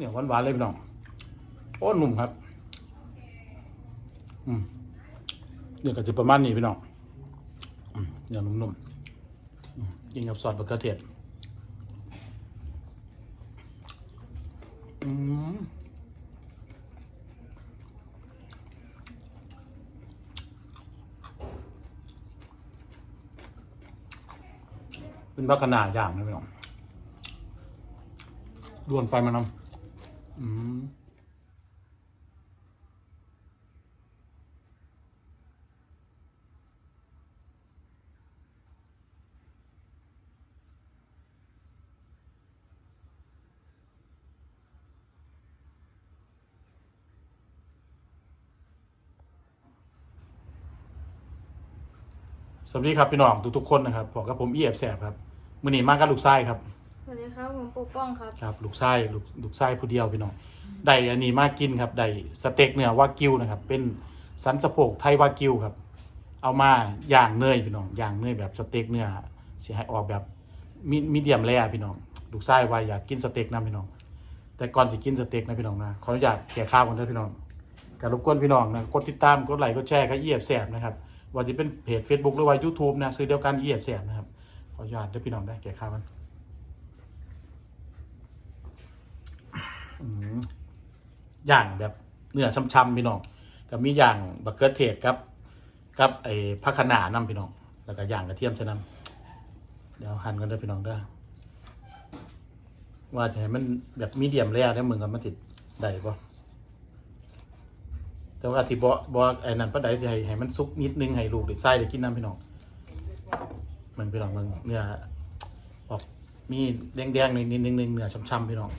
เนี่ยหวานๆเลยพี่น้องโอ้หนุ่มครับ อืมเนี่ยก็จะประมาณนี้พี่น้องอืมเนี่ยนุ่มๆอืมกินกับซอสมะเขือเทศอืมเป็นบักขนาอย่างนะพี่น้องดวนไฟมานำ อืมสวัสดีครับพี่น้องทุกๆคนนะครับผมกับผมเอียบแสบครับมือหนีมากกับลูกไส้ครับ วัสดีครับผมปกป้องครับ ครับลูกไส้ลูกลูกไส้ผู้เดียวพี่น้องได้อันนี้มากินครับได้สเต็กเนื้อวากิวนะครับ เป็นสันสะโพกไทยวากิวครับ เอามาย่างเนยพี่น้องย่างเนยแบบสเต็กเนื้อเสียให้ออกแบบมีมีเดียมแร่พี่น้องลูกไส้ว่าอยากกินสเต็กนะพี่น้อง แต่ก่อนจะกินสเต็กนะพี่น้องนะขออนุญาตแก่ข้าวก่อนเด้อพี่น้องการรบกวนพี่น้องนะกดติดตามกดไลค์กดแชร์ก็เอียบแสบนะครับว่าจะเป็นเพจ Facebook หรือว่า YouTube นะซื้อเดียวกันเอียบแสบนะครับขออนุญาตเด้อพี่น้องได้แก่ข้าวมันอืมอ ย่างแบบเนื้อช่ำๆพี่น้องกับมีอย่างบักเขือเทศครับกับไอ้ผักคะน้านำพี่น้อง แล้วก็อย่างกระเทียมชะนำเดี๋ยวหั่นกันเด้พี่น้องเด้ว่าจะให้มันแบบมีเดียมแร่ได้มึงกับมันติดได้ปะแต่ว่าที่บ่บ่ไอ้นั่นปะใดจะให้ให้มันสุกนิดนึงให้ลูกได้ไส้ได้กินน้ำพี่น้องมันพี่น้องมึงเนื้อออกมีแดงๆนิดนึงเนื้อช่ำๆพี่น้อง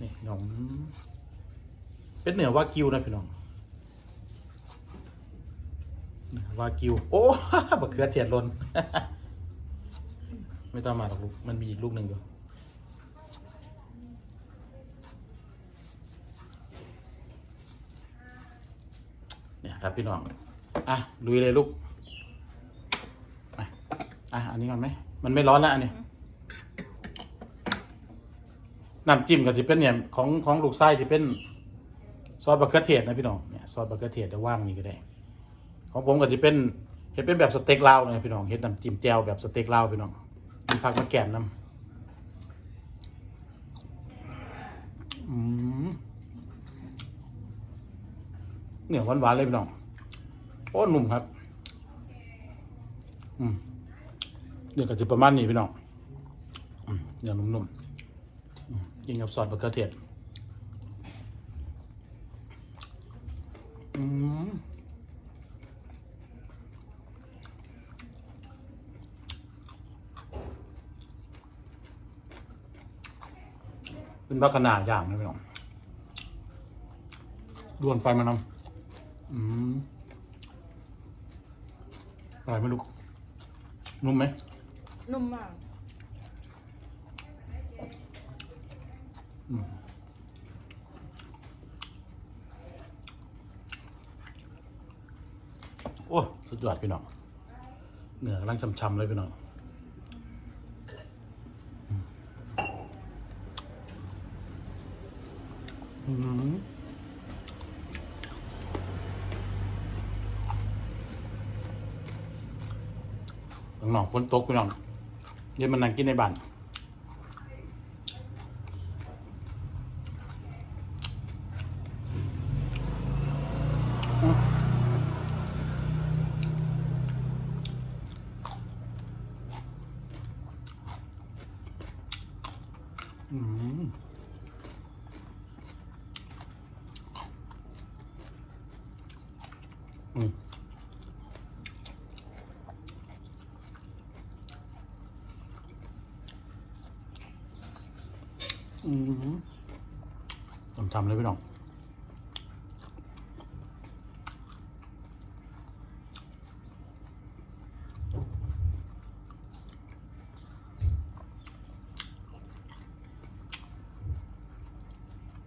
นี่พี่น้อง เป็นเหนือวากิวนะพี่น้องวากิว โอ้บักเขือเทียดลน ไม่ต้องมาหรอกลูก มันมีอีกลูกหนึ่งอยู่เนี่ยครับพี่น้อง อะลุยเลยลูก อะอะอันนี้ก่อนไหม มันไม่ร้อนแล้วอันนี้ น้ำจิ้มก็จะเป็นเนี่ยของของลูกไส้จะเป็นซอสบะเขือเทศนะพี่น้องเนี่ยซอสบะเขือเทศจะว่างนี่ก็ได้ ของผมก็จะเป็นเห็ดเป็นแบบสเต็กลาวนะพี่น้องเห็ดน้ำจิ้มแจ่วแบบสเต็กลาวพี่น้องมีผักมะแกมน้ำเหนียวหวานๆเลยพี่น้องโอ้หนุ่มครับ อืมเดี๋ยก็จะประมาณนี้พี่น้องอืมเดี๋ยนุ่มๆอืม กินกับซอสมะเขือเทศอืมเป็นบักขนาดอย่างนะพี่น้องดวนไฟมานำอืมอร่อยไหมลูกนุ่มไหมนุ่มมาก โอ้ สุดยอดพี่น้องเนื้อกำลังช่ำๆเลยพี่น้องอืมอืมข้างนอกฝนตกพี่น้องเดี๋ยวมันนั่งกินในบ้าน อืม อืมอืมทำเลยพี่น้อง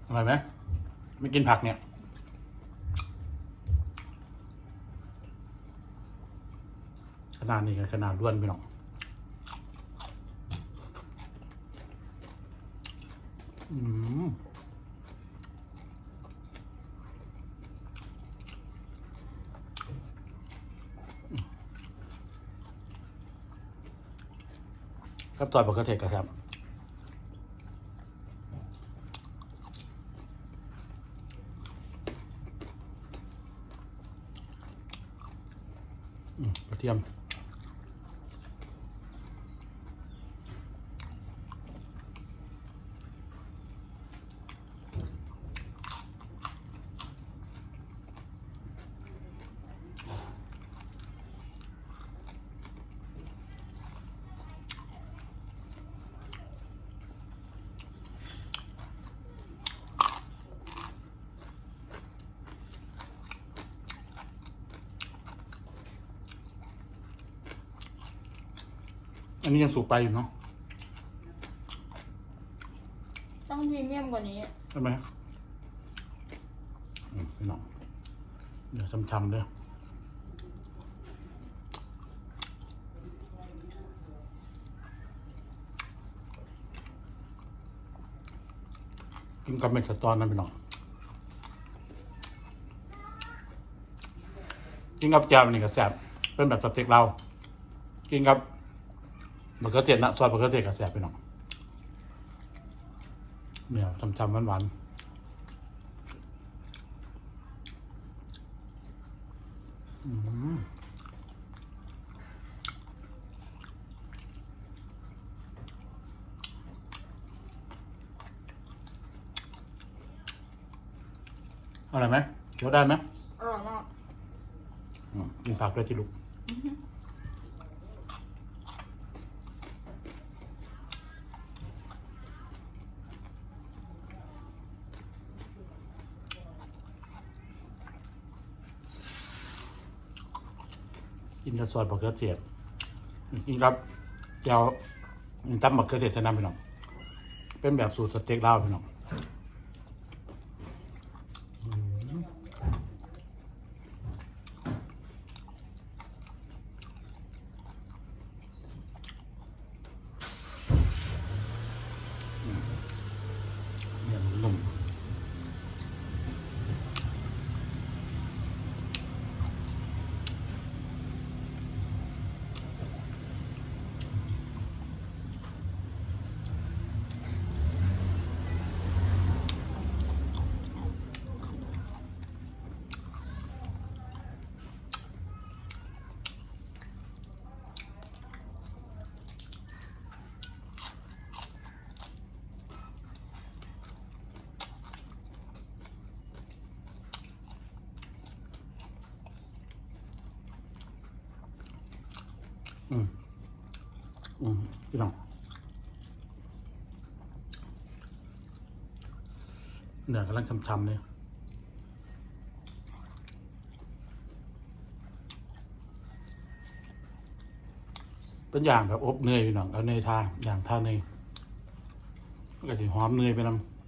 อร่อยไหมไม่กินผักเนี่ย นาดนี้กับขนาดด้วนพี่น้องอืมกับตอนบะเขือเทศกันครับ อันนี้ยังสุกไปอยู่เนาะต้องพรีเมียมกว่านี้ใช่ไหมอืมพี่น้องเดี๋ยวช้ำๆเลยกินกับเม็ดสตอนนะพี่น้องกินกับแจ่วนี่ก็แซ่บเป็นแบบสเต็กเรา กินกับ มะเขือเทศนะซอสมะเขือเทศก็แซ่บพี่น้องเนี่ยช้ำๆหวานๆอืมอร่อยไหมเคี้ยวได้ไหมอร่อยมากอืมกินผักด้วยที่ลูก กินกับซอสมะเขือเทศกินกับแก้วตำมะเขือเทศใส่น้ำพี่น้องเป็นแบบสูตรสเต็กลาวพี่น้องอืมเนี่ยนุ่มอืม อืมพี่น้องเนื้อกำลังช้ำๆเลยเป็นอย่างแบบอบเนยพี่น้องเอาเนยทาอย่างทาเนยก็จะหอมเนยไปนำ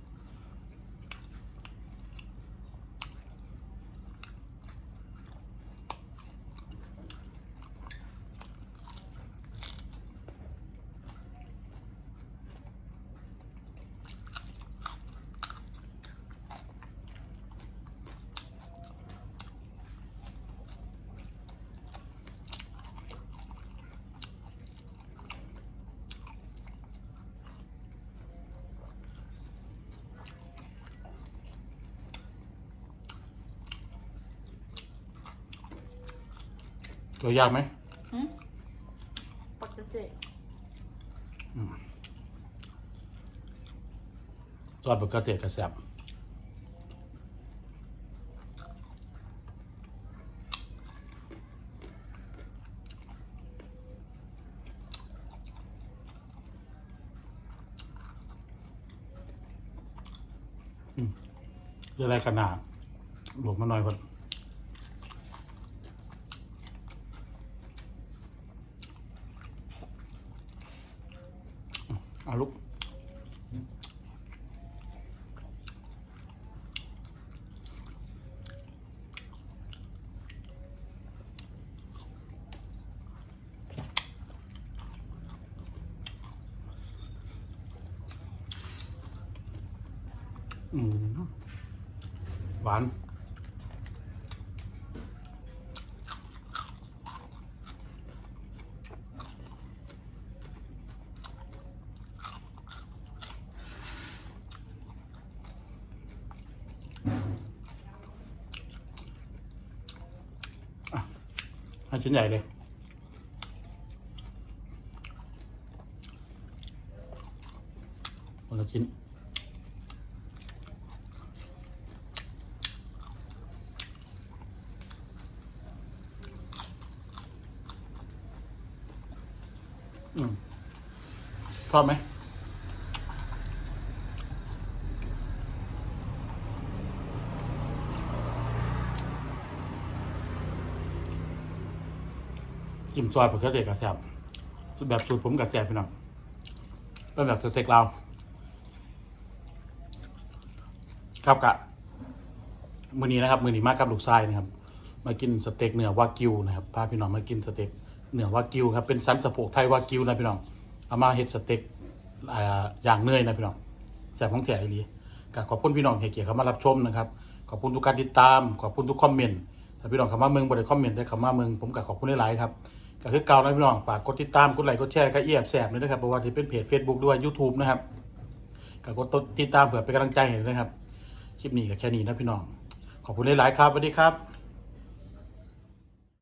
ตัวยากไหมหืมปกติซอสมะเขือเทศกระแซบอืมเรื่องอะไรขนาดหลวมมาหน่อยคนเอาลูก อืมหวาน อะให้ชิ้นใหญ่เลย คนละชิ้น อืม ชอบไหมจิ้มซอยผักกระเดกกระแซบแบบสูตรผมกระแซบพี่น้องเป็นแบบสเต็กเราวครับกะมือนี้นะครับ มือนี้มากับลูกชายนะครับ มากินสเต็กเนื้อวากิวนะครับพาพี่น้องมากินสเต็ก เนื้อวากิวครับเป็นสันสะโพกไทยวากิวนะพี่น้องเอามาเฮ็ดสเต็กอย่างเนยนะพี่น้องแซ่บของแท้อีหลีก็ขอบคุณพี่น้องที่เกียรติเข้ามารับชมนะครับขอบคุณทุกการติดตามขอบคุณทุกคอมเมนต์ถ้าพี่น้องเข้ามาเมืองบ่ได้คอมเมนต์แต่เข้ามาเมืองผมก็ขอบคุณหลายๆครับก็คือเก่านะพี่น้องฝากกดติดตามกดไลค์กดแชร์ก็เอียบแสบเลยนะครับเพราะว่าที่เป็นเพจ Facebook ด้วย YouTube นะครับก็กดติดตามเผื่อเป็นกำลังใจให้นะครับคลิปนี้ก็แค่นี้นะพี่น้องขอบคุณหลายๆครับสวัสดีครับ